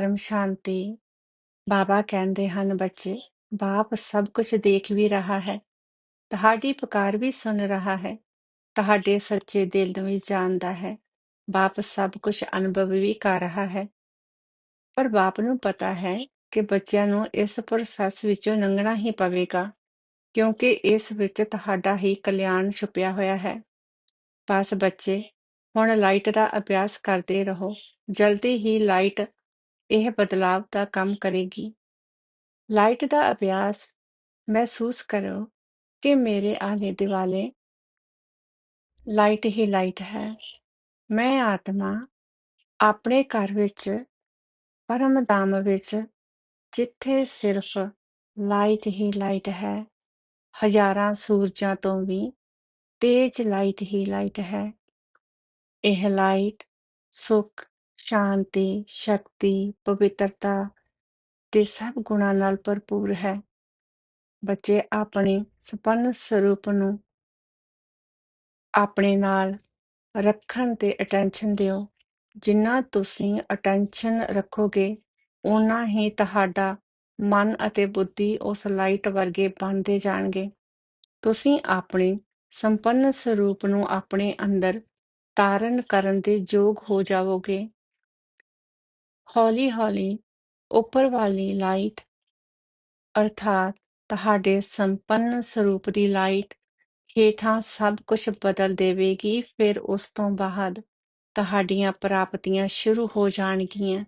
ਪਰਮ ਸ਼ਾਂਤੀ ਬਾਬਾ ਕਹਿੰਦੇ ਹਨ ਬੱਚੇ, ਬਾਪ ਸਭ ਕੁਝ ਦੇਖ ਵੀ ਰਹਾ ਹੈ, ਤੁਹਾਡੀ ਪੁਕਾਰ ਵੀ ਸੁਣ ਰਹਾ ਹੈ, ਤੁਹਾਡੇ ਸੱਚੇ ਦਿਲ ਨੂੰ ਵੀ ਜਾਣਦਾ ਹੈ, ਬਾਪ ਸਭ ਕੁਝ ਅਨੁਭਵ ਵੀ ਕਰ ਰਹਾ ਹੈ। ਪਰ ਬਾਪ ਨੂੰ ਪਤਾ ਹੈ ਕਿ ਬੱਚਿਆਂ ਨੂੰ ਇਸ ਪ੍ਰੋਸੈਸ ਵਿੱਚੋਂ ਲੰਘਣਾ ਹੀ ਪਵੇਗਾ, ਕਿਉਂਕਿ ਇਸ ਵਿੱਚ ਤੁਹਾਡਾ ਹੀ ਕਲਿਆਣ ਛੁਪਿਆ ਹੋਇਆ ਹੈ। ਬਸ ਬੱਚੇ, ਹੁਣ ਲਾਈਟ ਦਾ ਅਭਿਆਸ ਕਰਦੇ ਰਹੋ, ਜਲਦੀ ਹੀ ਲਾਈਟ ਇਹ ਬਦਲਾਵ ਦਾ ਕੰਮ ਕਰੇਗੀ। ਲਾਈਟ ਦਾ ਅਭਿਆਸ ਮਹਿਸੂਸ ਕਰੋ ਕਿ ਮੇਰੇ ਆਲੇ ਦੁਆਲੇ ਲਾਈਟ ਹੀ ਲਾਈਟ ਹੈ। ਮੈਂ ਆਤਮਾ ਆਪਣੇ ਘਰ ਵਿੱਚ, ਪਰਮ ਧਾਮ ਵਿੱਚ, ਜਿੱਥੇ ਸਿਰਫ ਲਾਈਟ ਹੀ ਲਾਈਟ ਹੈ, ਹਜ਼ਾਰਾਂ ਸੂਰਜਾਂ ਤੋਂ ਵੀ ਤੇਜ਼ ਲਾਈਟ ਹੀ ਲਾਈਟ ਹੈ। ਇਹ ਲਾਈਟ ਸੁੱਖ ਸ਼ਾਂਤੀ, ਸ਼ਕਤੀ, ਪਵਿੱਤਰਤਾ ਦੇ ਸਭ ਗੁਣਾਂ ਨਾਲ ਭਰਪੂਰ ਹੈ। ਬੱਚੇ ਆਪਣੇ ਸੰਪੰਨ ਸਰੂਪ ਨੂੰ ਆਪਣੇ ਨਾਲ ਰੱਖਣ ਤੇ ਅਟੈਂਸ਼ਨ ਦਿਓ। ਜਿੰਨਾ ਤੁਸੀਂ ਅਟੈਂਸ਼ਨ ਰੱਖੋਗੇ, ਓਨਾ ਹੀ ਤੁਹਾਡਾ ਮਨ ਅਤੇ ਬੁੱਧੀ ਉਸ ਲਾਈਟ ਵਰਗੇ ਬਣਦੇ ਜਾਣਗੇ। ਤੁਸੀਂ ਆਪਣੇ ਸੰਪੰਨ ਸਰੂਪ ਨੂੰ ਆਪਣੇ ਅੰਦਰ ਧਾਰਨ ਕਰਨ ਦੇ ਯੋਗ ਹੋ ਜਾਵੋਗੇ। ਹੌਲੀ ਹੌਲੀ ਉੱਪਰ ਵਾਲੀ ਲਾਈਟ, ਅਰਥਾਤ ਤੁਹਾਡੇ ਸੰਪੰਨ ਸਰੂਪ ਦੀ ਲਾਈਟ ਹੇਠਾਂ ਸਭ ਕੁਝ ਬਦਲ ਦੇਵੇਗੀ, ਫਿਰ ਉਸ ਤੋਂ ਬਾਅਦ ਤੁਹਾਡੀਆਂ ਪ੍ਰਾਪਤੀਆਂ ਸ਼ੁਰੂ ਹੋ ਜਾਣਗੀਆਂ।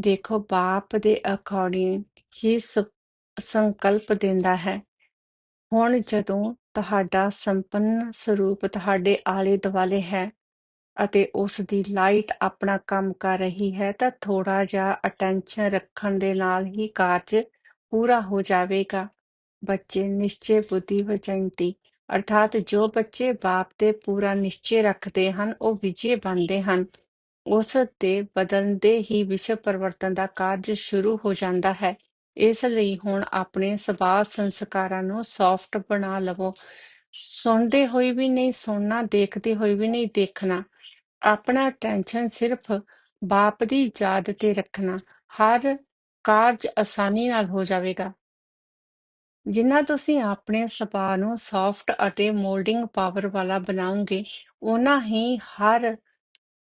ਦੇਖੋ, ਬਾਪ ਦੇ ਅਕੋਰਡਿੰਗ ਹੀ ਸ- ਸੰਕਲਪ ਦਿੰਦਾ ਹੈ। ਹੁਣ ਜਦੋਂ ਤੁਹਾਡਾ ਸੰਪੰਨ ਸਰੂਪ ਤੁਹਾਡੇ ਆਲੇ ਦੁਆਲੇ ਹੈ ਅਤੇ ਉਸ ਦੀ ਲਾਈਟ ਆਪਣਾ ਕੰਮ ਕਰ ਰਹੀ ਹੈ ਤਾਂ ਥੋੜਾ ਜਿਹਾ ਅਟੈਂਸ਼ਨ ਰੱਖਣ ਦੇ ਨਾਲ ਹੀ ਕਾਰਜ ਪੂਰਾ ਹੋ ਜਾਵੇਗਾ। ਬੱਚੇ ਨਿਸ਼ਚੇ ਬੁੱਧੀ ਵਜੰਤੀ ਅਰਥਾਤ ਜੋ ਬੱਚੇ ਬਾਪ ਤੇ ਪੂਰਾ ਨਿਸ਼ਚੇ ਰੱਖਦੇ ਹਨ, ਉਹ ਵਿਜੇ ਬਣਦੇ ਹਨ। ਉਸ ਦੇ ਬਦਲਦੇ ਹੀ ਵਿਸ਼ਵ ਪਰਿਵਰਤਨ ਦਾ ਕਾਰਜ ਸ਼ੁਰੂ ਹੋ ਜਾਂਦਾ ਹੈ। ਇਸ ਲਈ ਹੁਣ ਆਪਣੇ ਸੁਭਾਅ ਸੰਸਕਾਰਾਂ ਨੂੰ ਸੌਫਟ ਬਣਾ ਲਵੋ। ਸੁਣਦੇ ਹੋਏ ਵੀ ਨਹੀਂ, ਸੁਣਨਾ, ਦੇਖਦੇ ਹੋਏ ਵੀ ਨਹੀਂ ਦੇਖਣਾ। ਆਪਣਾ ਟੈਨਸ਼ਨ ਸਿਰਫ ਬਾਪ ਦੀ ਯਾਦ ਤੇ ਰੱਖਣਾ। ਹਰ ਕਾਰਜ ਆਸਾਨੀ ਨਾਲ ਹੋ ਜਾਵੇਗਾ। ਜਿੰਨਾ ਤੁਸੀਂ ਆਪਣੇ ਸੁਭਾਅ ਨੂੰ ਸੌਫਟ ਅਤੇ ਮੋਲਡਿੰਗ ਪਾਵਰ ਵਾਲਾ ਬਣਾਓਗੇ ਉਨਾ ਹੀ ਹਰ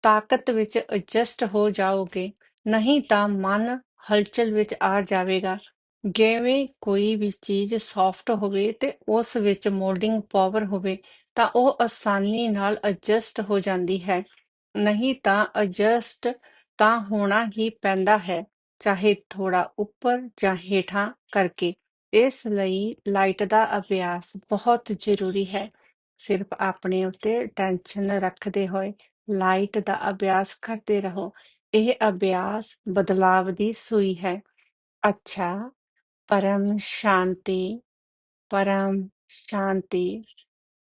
ਤਾਕਤ ਵਿੱਚ ਐਡਜਸਟ ਹੋ ਜਾਓਗੇ। ਨਹੀਂ ਤਾਂ ਮਨ ਹਲਚਲ ਵਿੱਚ ਆ ਜਾਵੇਗਾ। ਜਿਵੇਂ ਕੋਈ ਵੀ ਚੀਜ਼ ਸੌਫਟ ਹੋਵੇ ਤੇ ਉਸ ਵਿੱਚ ਮੋਲਡਿੰਗ ਪਾਵਰ ਹੋਵੇ, ਤਾਂ ਉਹ ਆਸਾਨੀ ਨਾਲ ਐਡਜਸਟ ਹੋ ਜਾਂਦੀ ਹੈ। ਨਹੀਂ ਤਾਂ ਐਡਜਸਟ ਤਾਂ ਹੋਣਾ ਹੀ ਪੈਂਦਾ ਹੈ, ਚਾਹੇ ਥੋੜਾ ਉੱਪਰ ਜਾਂ ਹੇਠਾਂ ਕਰਕੇ। ਇਸ ਲਈ ਲਾਈਟ ਦਾ ਅਭਿਆਸ ਬਹੁਤ ਜ਼ਰੂਰੀ ਹੈ। ਸਿਰਫ ਆਪਣੇ ਉੱਤੇ ਟੈਨਸ਼ਨ ਰੱਖਦੇ ਹੋਏ ਲਾਈਟ ਦਾ ਅਭਿਆਸ ਕਰਦੇ ਰਹੋ। ਇਹ ਅਭਿਆਸ ਬਦਲਾਵ ਦੀ ਸੂਈ ਹੈ। ਅੱਛਾ ਪਰਮ ਸ਼ਾਂਤੀ ਪਰਮ ਸ਼ਾਂਤੀ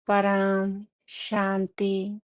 ਪਰਮ ਸ਼ਾਂਤੀ